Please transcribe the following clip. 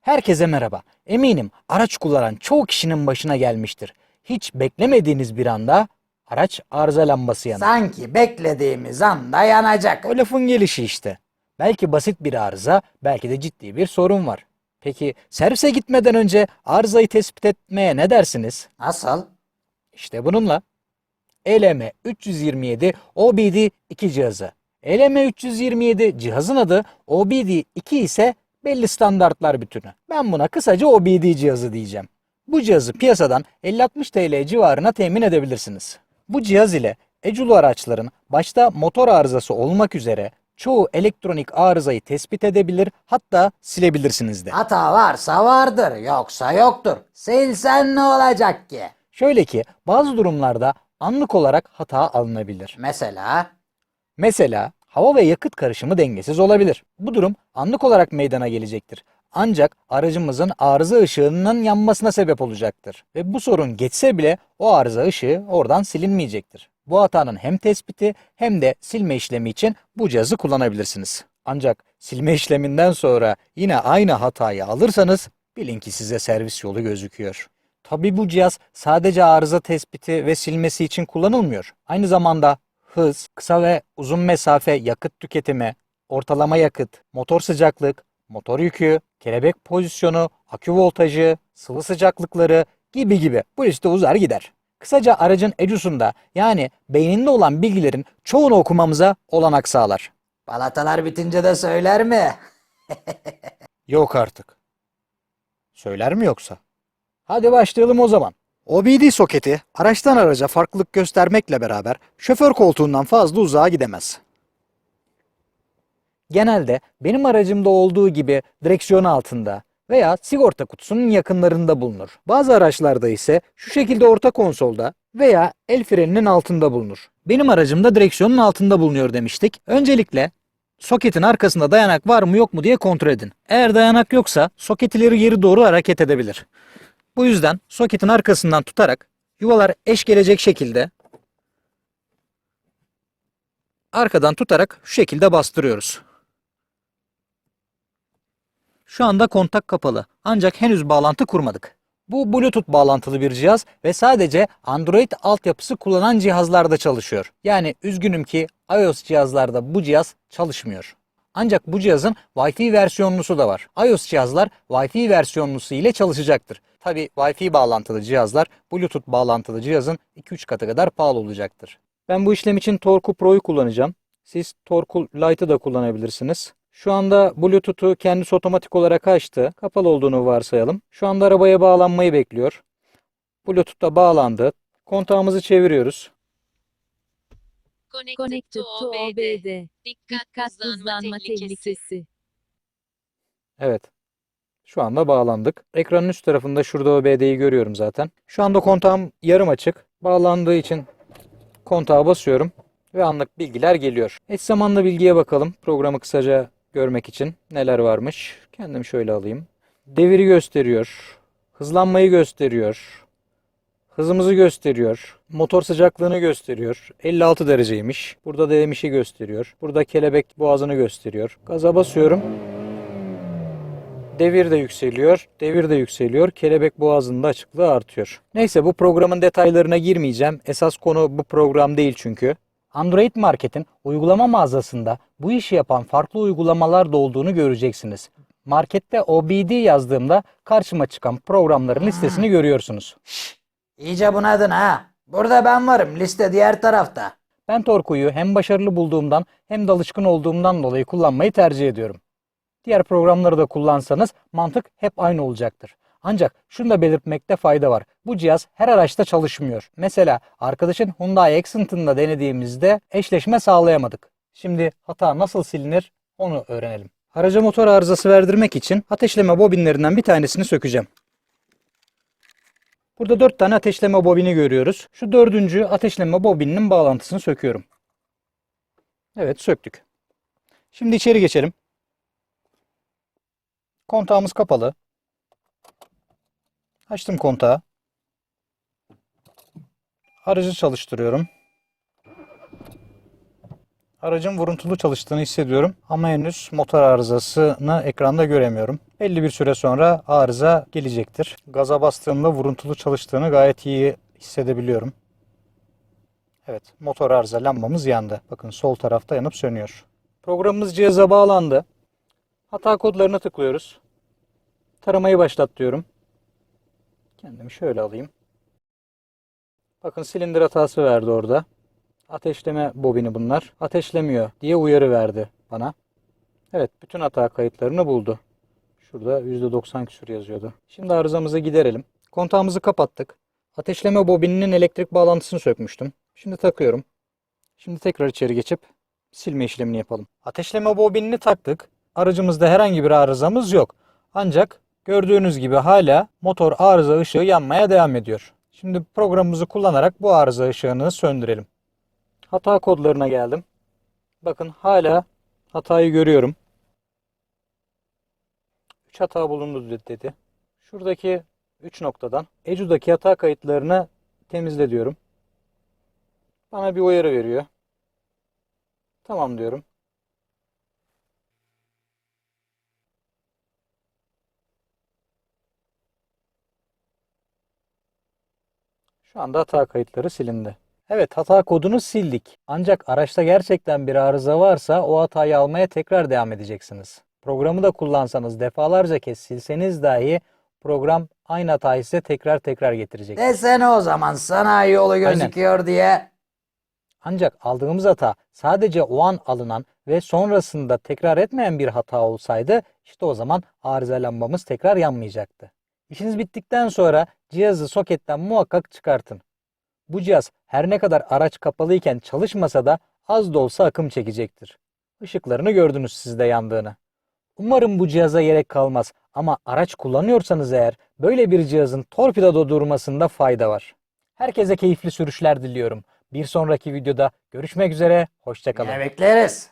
Herkese merhaba. Eminim araç kullanan çoğu kişinin başına gelmiştir. Hiç beklemediğiniz bir anda araç arıza lambası yanar. Sanki beklediğimiz anda yanacak. O lafın gelişi işte. Belki basit bir arıza, belki de ciddi bir sorun var. Peki servise gitmeden önce arızayı tespit etmeye ne dersiniz? Nasıl? İşte bununla. LM 327 OBD 2 cihazı. LM 327 cihazın adı, OBD 2 ise belli standartlar bütünü. Ben buna kısaca OBD cihazı diyeceğim. Bu cihazı piyasadan 50-60 TL civarına temin edebilirsiniz. Bu cihaz ile Eculu araçların başta motor arızası olmak üzere çoğu elektronik arızayı tespit edebilir hatta silebilirsiniz de. Hata varsa vardır, yoksa yoktur. Silsen ne olacak ki? Şöyle ki bazı durumlarda anlık olarak hata alınabilir. Mesela Mesela hava ve yakıt karışımı dengesiz olabilir. Bu durum anlık olarak meydana gelecektir. Ancak aracımızın arıza ışığının yanmasına sebep olacaktır. Ve bu sorun geçse bile o arıza ışığı oradan silinmeyecektir. Bu hatanın hem tespiti hem de silme işlemi için bu cihazı kullanabilirsiniz. Ancak silme işleminden sonra yine aynı hatayı alırsanız bilin ki size servis yolu gözüküyor. Tabi bu cihaz sadece arıza tespiti ve silmesi için kullanılmıyor. Aynı zamanda hız, kısa ve uzun mesafe yakıt tüketimi, ortalama yakıt, motor sıcaklık, motor yükü, kelebek pozisyonu, akü voltajı, sıvı sıcaklıkları gibi gibi bu liste uzar gider. Kısaca aracın ECU'sunda yani beyninde olan bilgilerin çoğunu okumamıza olanak sağlar. balatalar bitince de söyler mi? Yok artık. Söyler mi yoksa? Hadi başlayalım o zaman. OBD soketi araçtan araca farklılık göstermekle beraber şoför koltuğundan fazla uzağa gidemez. Genelde benim aracımda olduğu gibi direksiyon altında veya sigorta kutusunun yakınlarında bulunur. Bazı araçlarda ise şu şekilde orta konsolda veya el freninin altında bulunur. Benim aracımda direksiyonun altında bulunuyor demiştik. Öncelikle soketin arkasında dayanak var mı yok mu diye kontrol edin. Eğer dayanak yoksa soket ileri geri doğru hareket edebilir. Bu yüzden soketin arkasından tutarak yuvalar eş gelecek şekilde arkadan tutarak şu şekilde bastırıyoruz. Şu anda kontak kapalı ancak henüz bağlantı kurmadık. Bu Bluetooth bağlantılı bir cihaz ve sadece Android altyapısı kullanan cihazlarda çalışıyor. Yani üzgünüm ki iOS cihazlarda bu cihaz çalışmıyor. Ancak bu cihazın Wi-Fi versiyonlusu da var. iOS cihazlar Wi-Fi versiyonlusu ile çalışacaktır. Tabi Wi-Fi bağlantılı cihazlar Bluetooth bağlantılı cihazın 2-3 katı kadar pahalı olacaktır. Ben bu işlem için Torku Pro'yu kullanacağım. Siz Torku Lite'ı da kullanabilirsiniz. Şu anda Bluetooth'u kendisi otomatik olarak açtı. Kapalı olduğunu varsayalım. Şu anda arabaya bağlanmayı bekliyor. Bluetooth da bağlandı. Kontağımızı çeviriyoruz. Connected to OBD. Dikkat hızlanma tehlikesi. Evet. Şu anda bağlandık. Ekranın üst tarafında şurada OBD'yi görüyorum zaten. Şu anda kontağım yarım açık. Bağlandığı için kontağa basıyorum ve anlık bilgiler geliyor. Eş zamanlı bilgiye bakalım. Programı kısaca görmek için neler varmış. Kendim şöyle alayım. Deviri gösteriyor. Hızlanmayı gösteriyor. Hızımızı gösteriyor. Motor sıcaklığını gösteriyor. 56 dereceymiş. Burada değmişi gösteriyor. Burada kelebek boğazını gösteriyor. Gaza basıyorum. Devir de yükseliyor, devir de yükseliyor, kelebek boğazında açıklığı artıyor. Neyse bu programın detaylarına girmeyeceğim. Esas konu bu program değil çünkü. Android Market'in uygulama mağazasında bu işi yapan farklı uygulamalar da olduğunu göreceksiniz. Markette OBD yazdığımda karşıma çıkan programların listesini görüyorsunuz. İyice bunadın ha. Burada ben varım, liste diğer tarafta. Ben Torku'yu hem başarılı bulduğumdan hem de alışkın olduğumdan dolayı kullanmayı tercih ediyorum. Diğer programları da kullansanız mantık hep aynı olacaktır. Ancak şunu da belirtmekte fayda var. Bu cihaz her araçta çalışmıyor. Mesela arkadaşın Hyundai Accent'ında denediğimizde eşleşme sağlayamadık. Şimdi hata nasıl silinir onu öğrenelim. Araca motor arızası verdirmek için ateşleme bobinlerinden bir tanesini sökeceğim. Burada dört tane ateşleme bobini görüyoruz. Şu dördüncü ateşleme bobininin bağlantısını söküyorum. Evet söktük. Şimdi içeri geçelim. Kontağımız kapalı. Açtım kontağı. Aracı çalıştırıyorum. Aracın vuruntulu çalıştığını hissediyorum ama henüz motor arızasını ekranda göremiyorum. Belli bir süre sonra arıza gelecektir. Gaza bastığımda vuruntulu çalıştığını gayet iyi hissedebiliyorum. Evet, motor arıza lambamız yandı. Bakın sol tarafta yanıp sönüyor. Programımız cihaza bağlandı. Hata kodlarına tıklıyoruz. Taramayı başlat diyorum. Kendimi şöyle alayım. Bakın silindir hatası verdi orada. Ateşleme bobini bunlar. Ateşlemiyor diye uyarı verdi bana. Evet bütün hata kayıtlarını buldu. Şurada %90 küsur yazıyordu. Şimdi arızamızı giderelim. Kontağımızı kapattık. Ateşleme bobininin elektrik bağlantısını sökmüştüm. Şimdi takıyorum. Şimdi tekrar içeri geçip silme işlemini yapalım. Ateşleme bobinini taktık. Aracımızda herhangi bir arızamız yok. Ancak gördüğünüz gibi hala motor arıza ışığı yanmaya devam ediyor. Şimdi programımızı kullanarak bu arıza ışığını söndürelim. Hata kodlarına geldim. Bakın hala hatayı görüyorum. 3 hata bulundu dedi. Şuradaki 3 noktadan Ecu'daki hata kayıtlarını temizle diyorum. Bana bir uyarı veriyor. Tamam diyorum. Şu anda hata kayıtları silindi. Evet hata kodunu sildik. Ancak araçta gerçekten bir arıza varsa o hatayı almaya tekrar devam edeceksiniz. Programı da kullansanız defalarca kez silseniz dahi program aynı hatayı size tekrar tekrar getirecek. Desene o zaman sanayi yolu gözüküyor diye. Ancak aldığımız hata sadece o an alınan ve sonrasında tekrar etmeyen bir hata olsaydı işte o zaman arıza lambamız tekrar yanmayacaktı. İşiniz bittikten sonra cihazı soketten muhakkak çıkartın. Bu cihaz her ne kadar araç kapalıyken çalışmasa da az da olsa akım çekecektir. Işıklarını gördünüz siz de yandığını. Umarım bu cihaza gerek kalmaz ama araç kullanıyorsanız eğer böyle bir cihazın torpidoda durmasında fayda var. Herkese keyifli sürüşler diliyorum. Bir sonraki videoda görüşmek üzere, hoşçakalın. Yine bekleriz.